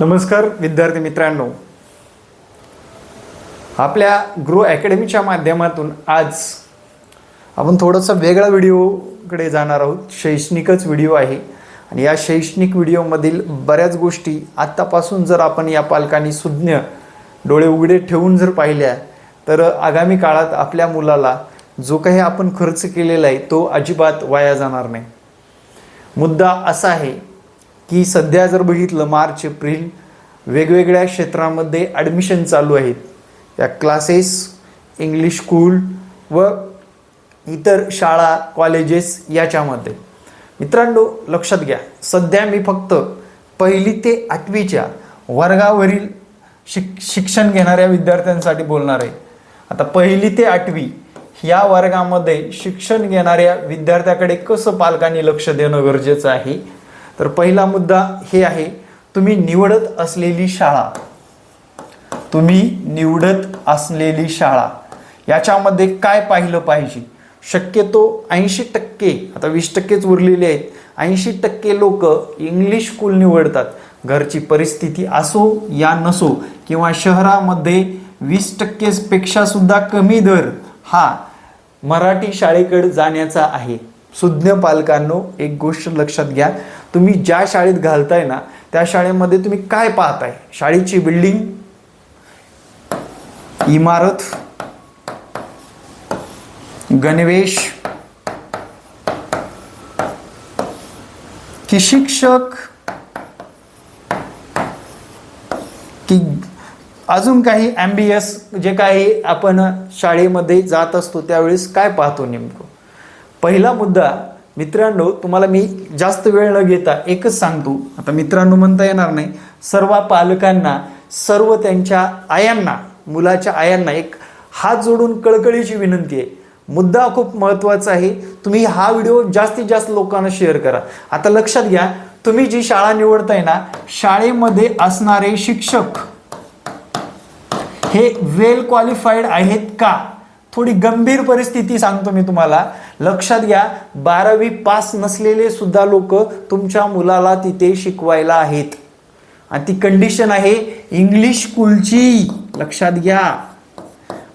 नमस्कार विद्यार्थी मित्रांनो. आपल्या ग्रो अकॅडमीच्या माध्यमातून आज आपण थोडंसं वेगळा व्हिडिओकडे जाणार आहोत. शैक्षणिकच व्हिडिओ आहे आणि या शैक्षणिक व्हिडिओमधील बऱ्याच गोष्टी आत्तापासून जर आपण या पालकांनी सुज्ञ डोळे उघडे ठेवून जर पाहिल्या तर आगामी काळात आपल्या मुलाला जो काही आपण खर्च केलेला आहे तो अजिबात वाया जाणार नाही. मुद्दा असा आहे की सध्या जर बघितलं मार्च एप्रिल वेगवेगळ्या क्षेत्रामध्ये ॲडमिशन चालू आहेत. या क्लासेस इंग्लिश स्कूल व इतर शाळा कॉलेजेस याच्यामध्ये. मित्रांनो लक्षात घ्या. सध्या मी फक्त पहिली ते आठवीच्या वर्गावरील शिक शिक्षण घेणाऱ्या विद्यार्थ्यांसाठी बोलणार आहे. आता पहिली ते आठवी या वर्गामध्ये शिक्षण घेणाऱ्या विद्यार्थ्याकडे कसं पालकांनी लक्ष देणं गरजेचं आहे? तर पहिला मुद्दा हे आहे तुम्ही निवडत असलेली शाळा. तुम्ही निवडत असलेली शाळा. याच्यामध्ये काय पाहिलं पाहिजे? शक्यतो ऐंशी टक्के आता वीस टक्केच उरलेले आहेत ऐंशी टक्के लोक इंग्लिश स्कूल निवडतात. घरची परिस्थिती असो या नसो किंवा शहरामध्ये वीस टक्केपेक्षा सुद्धा कमी दर हा मराठी शाळेकडे जाण्याचा आहे. सुज्ञ पालकांनो एक गोष्ट लक्षात घ्या. तुम्ही ज्या शाळेत घालताय ना त्या शाळेमध्ये तुम्ही काय पाहताय? शाळेची बिल्डिंग इमारत गणवेश की शिक्षक की अजून काही ॲम्बियस जे काही आपण शाळेमध्ये जात असतो त्यावेळेस काय पाहतो नेमकं? पहिला मुद्दा मित्रांनो तुम्हाला मी जास्त वेळ न घेता एकच सांगतो. आता मित्रांनो म्हणता येणार नाही. सर्व पालकांना सर्व त्यांच्या आयांना मुलाच्या आयांना एक हात जोडून कळकळीची विनंती आहे. मुद्दा खूप महत्त्वाचा आहे. तुम्ही हा व्हिडिओ जास्तीत जास्त लोकांना शेअर करा. आता लक्षात घ्या तुम्ही जी शाळा निवडताय ना शाळेमध्ये असणारे शिक्षक हे वेल क्वालिफाईड आहेत का? थोडी गंभीर परिस्थिती सांगतो मी तुम्हाला. लक्षात घ्या बारावी पास नसलेले सुद्धा लोक तुमच्या मुलाला तिथे शिकवायला आहेत. आणि ती कंडिशन आहे इंग्लिश स्कूलची लक्षात घ्या.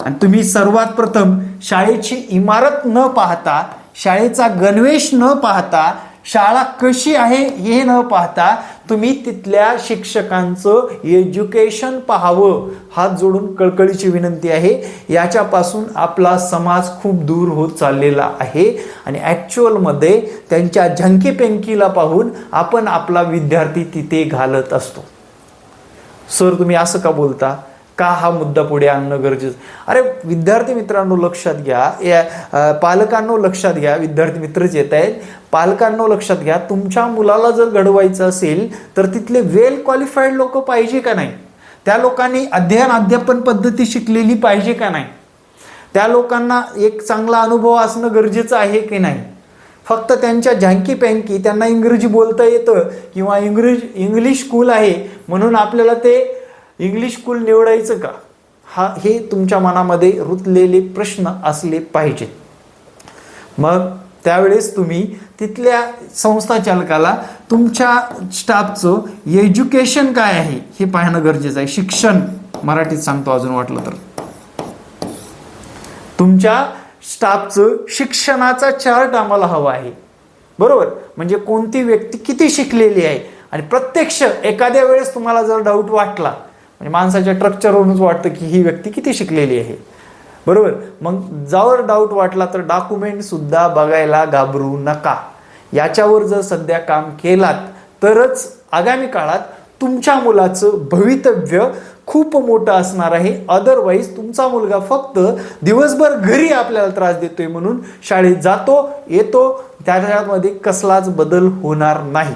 आणि तुम्ही सर्वात प्रथम शाळेची इमारत न पाहता शाळेचा गणवेश न पाहता शाळा कशी आहे हे न पाहता तुम्ही तिथल्या शिक्षकांचं एज्युकेशन पाहावं हात जोडून कळकळीची विनंती आहे. याच्यापासून आपला समाज खूप दूर होत चाललेला आहे. आणि ॲक्च्युअलमध्ये त्यांच्या झंकीपेंकीला पाहून आपण आपला विद्यार्थी तिथे घालत असतो. सर तुम्ही असं का बोलता? का हा मुद्दा पुढे आणणं गरजेचं? अरे विद्यार्थी मित्रांनो लक्षात घ्या. या पालकांनो लक्षात घ्या. विद्यार्थी मित्रच येत आहेत. पालकांनो लक्षात घ्या. तुमच्या मुलाला जर घडवायचं असेल तर तिथले वेल क्वालिफाईड लोक पाहिजे का नाही? त्या लोकांनी अध्ययन अध्यापन पद्धती शिकलेली पाहिजे का नाही? त्या लोकांना एक चांगला अनुभव असणं गरजेचं आहे की नाही? फक्त त्यांच्या झँकी पँकी त्यांना इंग्रजी बोलता येतं किंवा इंग्रज इंग्लिश स्कूल आहे म्हणून आपल्याला ते इंग्लिश स्कूल निवडायचं का? हा हे तुमच्या मनामध्ये रुतलेले प्रश्न असले पाहिजेत. मग त्यावेळेस तुम्ही तिथल्या संस्था चालकाला तुमच्या स्टाफचं एज्युकेशन काय आहे हे पाहणं गरजेचं आहे. शिक्षण मराठीत सांगतो अजून वाटलं तर. तुमच्या स्टाफचं शिक्षणाचा चार्ट आम्हाला हवा आहे. बरोबर? म्हणजे कोणती व्यक्ती किती शिकलेली आहे? आणि प्रत्यक्ष एखाद्या वेळेस तुम्हाला जर डाऊट वाटला म्हणजे माणसाच्या स्ट्रक्चरवरूनच वाटतं की ही व्यक्ती किती शिकलेली आहे. बरोबर? मग जावर डाऊट वाटला तर डॉक्युमेंटसुद्धा बघायला घाबरू नका. याच्यावर जर सध्या काम केलात तरच आगामी काळात तुमच्या मुलाचं भवितव्य खूप मोठं असणार आहे. अदरवाईज तुमचा मुलगा फक्त दिवसभर घरी आपल्याला त्रास देतोय म्हणून शाळेत जातो येतो त्याच्यामध्ये कसलाच बदल होणार नाही.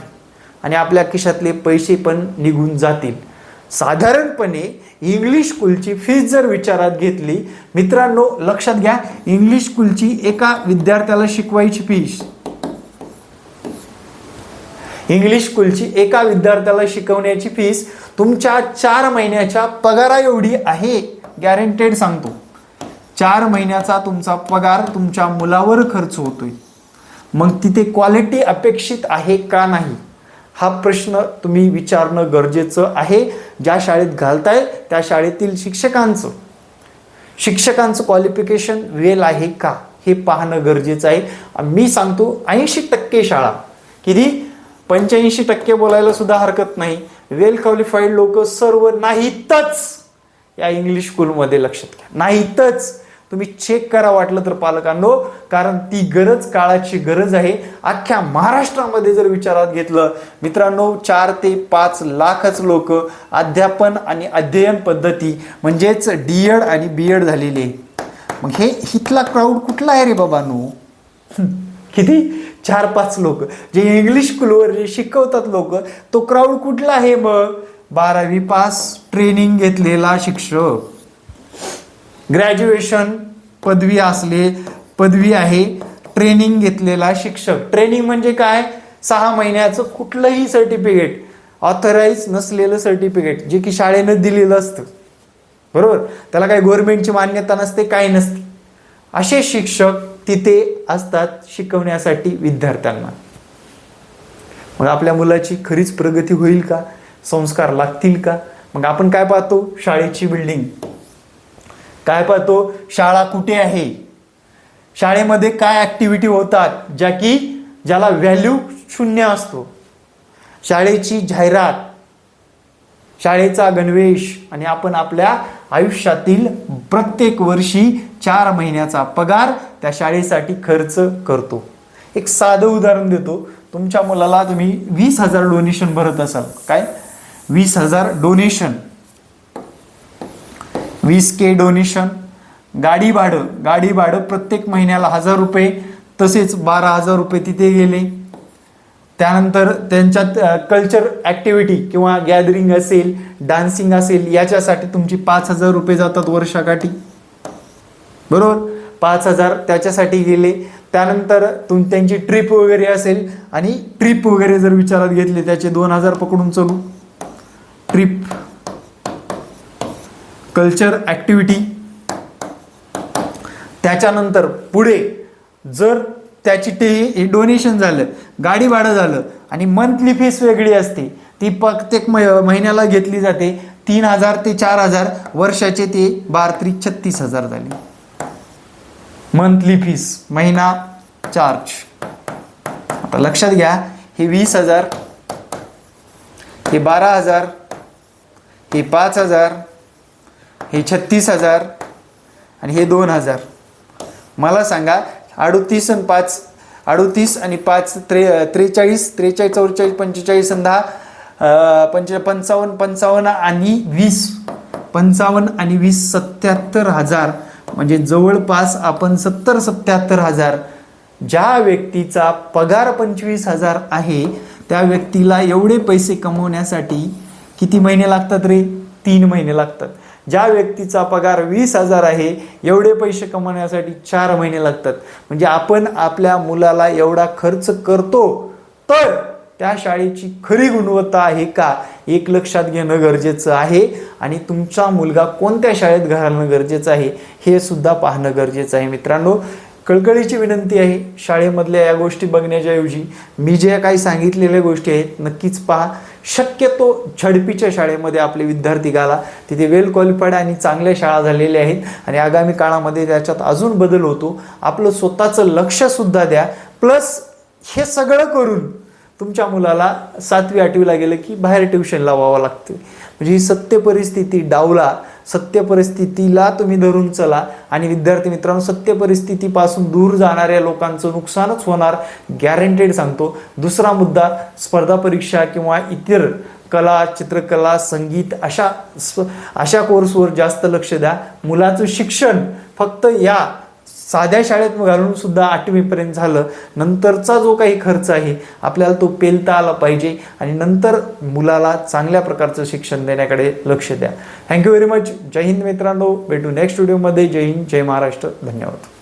आणि आपल्या खिशातले पैसे पण निघून जातील. साधारणपणे इंग्लिश स्कूलची फीस जर विचारात घेतली मित्रांनो लक्षात घ्या इंग्लिश स्कूलची एका विद्यार्थ्याला शिकवायची फीस इंग्लिश स्कूलची एका विद्यार्थ्याला शिकवण्याची फीस तुमच्या चार महिन्याच्या पगारा एवढी आहे गॅरंटेड सांगतो. चार महिन्याचा तुमचा पगार तुमच्या मुलावर खर्च होतोय. मग तिथे क्वालिटी अपेक्षित आहे का नाही? हा प्रश्न तुम्ही विचारणं गरजेचं आहे. ज्या शाळेत घालताय त्या शाळेतील शिक्षकांचं. शिक्षकांचं क्वालिफिकेशन वेल आहे का? हे पाहणं गरजेचं आहे. मी सांगतो ऐंशी टक्के शाळा किती? पंच्याऐंशी टक्के बोलायला सुद्धा हरकत नाही. वेल क्वालिफाईड लोक सर्व नाहीतच. या इंग्लिश स्कूलमध्ये लक्षात घ्या. नाहीतच. तुम्ही चेक करा वाटलं तर पालकांनो कारण ती गरज काळाची गरज आहे. अख्ख्या महाराष्ट्रामध्ये जर विचारात घेतलं मित्रांनो चार ते पाच लाखच लोक अध्यापन आणि अध्ययन पद्धती म्हणजेच डी एड आणि बी एड झालेले. आहे. मग हे इथला क्राऊड कुठला आहे रे बाबांनो? किती? चार पाच लोक. जे इंग्लिश स्कूलवर जे शिकवतात लोक तो क्राऊड कुठला आहे मग? बारावी पास ट्रेनिंग घेतलेला शिक्षक. ग्रॅज्युएशन पदवी असले पदवी आहे ट्रेनिंग घेतलेला शिक्षक. ट्रेनिंग म्हणजे काय? सहा महिन्याचं कुठलंही सर्टिफिकेट ऑथराईज नसलेलं सर्टिफिकेट जे की शाळेनं दिलेलं असतं. बरोबर? त्याला काही गव्हर्नमेंटची मान्यता नसते काही नसते. असे शिक्षक तिथे असतात शिकवण्यासाठी विद्यार्थ्यांना. मग आपल्या मुलाची खरीच प्रगती होईल का? संस्कार लागतील का? मग आपण काय पाहतो? शाळेची बिल्डिंग काय पाहतो? शाळा कुठे आहे? शाळेमध्ये काय ऍक्टिव्हिटी होतात? ज्या की ज्याला व्हॅल्यू शून्य असतो. शाळेची जाहिरात शाळेचा गणवेश आणि आपण आपल्या आयुष्यातील प्रत्येक वर्षी चार महिन्याचा पगार त्या शाळेसाठी खर्च करतो. एक साधं उदाहरण देतो. तुमच्या मुलाला तुम्ही वीस हजार डोनेशन भरत असाल. काय? वीस हजार डोनेशन वीस के डोनेशन गाडी भाडं गाडी भाडं प्रत्येक महिन्याला हजार रुपये तसेच बारा हजार रुपये तिथे गेले. त्यानंतर त्यांच्यात कल्चर ॲक्टिव्हिटी किंवा गॅदरिंग असेल डान्सिंग असेल याच्यासाठी तुमची पाच हजार रुपये जातात वर्षाकाठी. बरोबर? पाच हजार त्याच्यासाठी गेले. त्यानंतर तुम त्यांची ट्रिप वगैरे असेल आणि ट्रिप वगैरे जर विचारात घेतले त्याचे दोन हजार पकडून चालू. Trip culture activity. त्याच्यानंतर पुढे जर त्याची ते डोनेशन झालं गाडी भाडं झालं आणि मंथली फीस वेगळी असते ती प्रत्येक म महिन्याला घेतली जाते तीन हजार ते चार हजार वर्षाचे ते बारा त्रिक छत्तीस हजार झाले. मंथली फीस महिना चार्ज आता लक्षात घ्या हे वीस हजार हे बारा हजार हे पाच हजार हे छत्तीस हजार आणि हे दोन हजार. मला सांगा अडतीस आणि पाच अडतीस आणि पाच त्रे त्रेचाळीस त्रेचाळीस चौवेचाळीस पंचेचाळीस आणि दहा पंच पंचावन्न पंचावन्न आणि वीस. पंचावन्न आणि वीस सत्याहत्तर हजार. म्हणजे जवळपास आपण सत्तर सत्याहत्तर हजार. ज्या व्यक्तीचा पगार पंचवीस हजार आहे त्या व्यक्तीला एवढे पैसे कमवण्यासाठी किती महिने लागतात रे? तीन महिने लागतात. ज्या व्यक्तीचा पगार वीस हजार आहे एवढे पैसे कमवण्यासाठी चार महिने लागतात. म्हणजे आपण आपल्या मुलाला एवढा खर्च करतो तर त्या शाळेची खरी गुणवत्ता आहे का एक लक्षात घेणं गरजेचं आहे. आणि तुमचा मुलगा कोणत्या शाळेत घालणं गरजेचं आहे हे सुद्धा पाहणं गरजेचं आहे मित्रांनो. कळकळीची विनंती आहे शाळेमधल्या या गोष्टी बघण्याच्या ऐवजी. मी ज्या काही सांगितलेल्या गोष्टी आहेत नक्कीच पहा. शक्यतो झडपीच्या शाळेमध्ये आपले विद्यार्थी घाला तिथे वेल क्वालिफाईड आणि चांगल्या शाळा झालेल्या आहेत आणि आगामी काळामध्ये त्याच्यात अजून बदल होतो. आपलं स्वतःचं लक्षसुद्धा द्या. प्लस हे सगळं करून तुमच्या मुलाला सातवी आठवीला गेलं की बाहेर ट्युशन लावावं लागते. म्हणजे ही सत्य परिस्थिती डावला सत्य परिस्थितीला तुम्ही धरून चला आणि विद्यार्थी मित्रांनो सत्य परिस्थितीपासून दूर जाणाऱ्या लोकांचं नुकसानच होणार गॅरंटेड सांगतो. दुसरा मुद्दा स्पर्धा परीक्षा किंवा इतर कला चित्रकला संगीत अशा अशा कोर्सवर जास्त लक्ष द्या. मुलाचं शिक्षण फक्त या साध्या शाळेत घालून सुद्धा आठवीपर्यंत झालं. नंतरचा जो काही खर्च आहे आपल्याला तो पेलता आला पाहिजे आणि नंतर मुलाला चांगल्या प्रकारचं शिक्षण देण्याकडे लक्ष द्या. थँक्यू व्हेरी मच जय हिंद मित्रांनो. भेटू नेक्स्ट व्हिडिओमध्ये जय हिंद जय महाराष्ट्र. धन्यवाद.